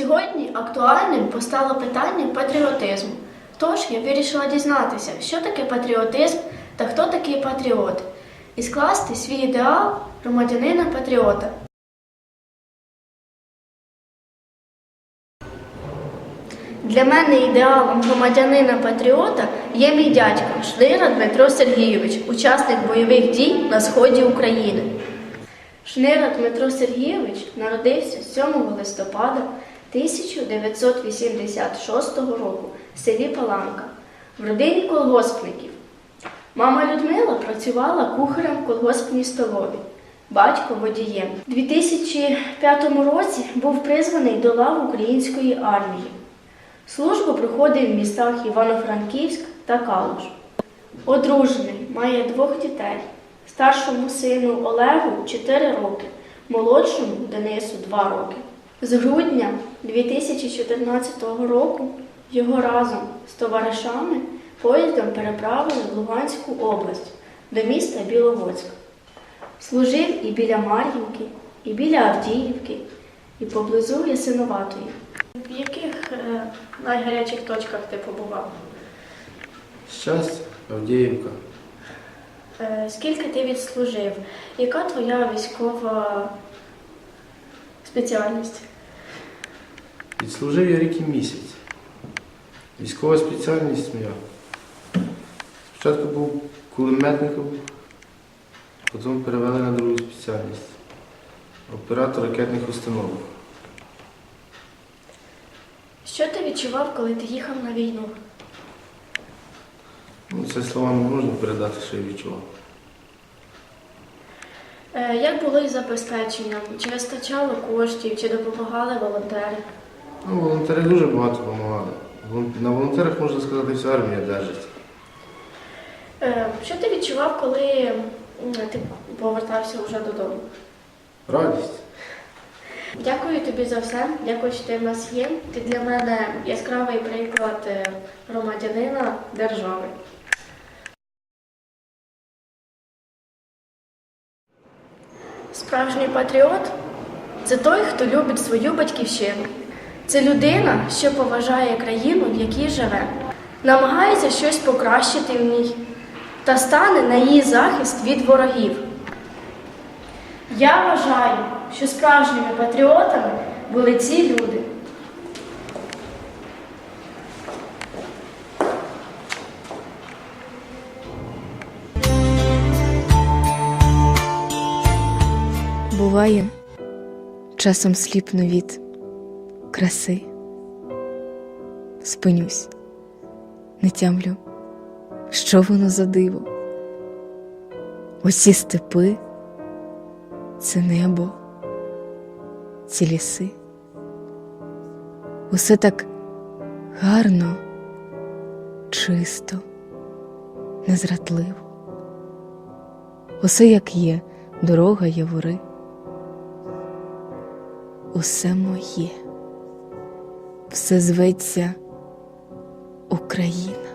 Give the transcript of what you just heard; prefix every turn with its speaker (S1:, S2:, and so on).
S1: Сьогодні актуальним постало питання патріотизму. Тож я вирішила дізнатися, що таке патріотизм та хто такий патріот, і скласти свій ідеал громадянина патріота. Для мене ідеалом громадянина патріота є мій дядько Шнира Дмитро Сергійович, учасник бойових дій на сході України. Шнира Дмитро Сергійович народився 7 листопада 1986 року в селі Паланка в родині колгоспників. Мама Людмила працювала кухарем в колгоспній столові, батько водієм. У 2005 році був призваний до лав української армії. Службу проходив в містах Івано-Франківськ та Калуш. Одружений, має двох дітей. Старшому сину Олегу 4 роки, молодшому Денису 2 роки. З грудня 2014 року його разом з товаришами поїздом переправили в Луганську область до міста Біловодськ. Служив і біля Мар'їнки, і біля Авдіївки, і поблизу Ясиноватої. В яких е, найгарячих точках ти побував?
S2: Щастя, Авдіївка.
S1: Е, Скільки ти відслужив? Яка твоя військова спеціальність?
S2: Відслужив я рік і місяць. Військова спеціальність моя. Спочатку був кулеметником, потім перевели на другу спеціальність. Оператор ракетних установок.
S1: Що ти відчував, коли ти їхав на війну?
S2: Ну, це словами не можна передати, що я відчував.
S1: Е, Як було із забезпеченням? Чи вистачало коштів, чи допомагали волонтери?
S2: Ну, волонтери дуже багато допомагали. На волонтерах, можна сказати, вся армія держиться.
S1: Е, Що ти відчував, коли ти повертався вже додому?
S2: Радість.
S1: Дякую тобі за все. Дякую, що ти в нас є. Ти для мене яскравий приклад е, громадянина держави. Справжній патріот це той, хто любить свою батьківщину. Це людина, що поважає країну, в якій живе, намагається щось покращити в ній та стане на її захист від ворогів. Я вважаю, що справжніми патріотами були ці люди.
S3: Буває, часом сліпну від краси, спинюсь, не тямлю, що воно за диво. Усі степи, це небо, ці ліси. Усе так гарно, чисто, незрадливо. Усе як є, дорога явори усе моє, все зветься Україна.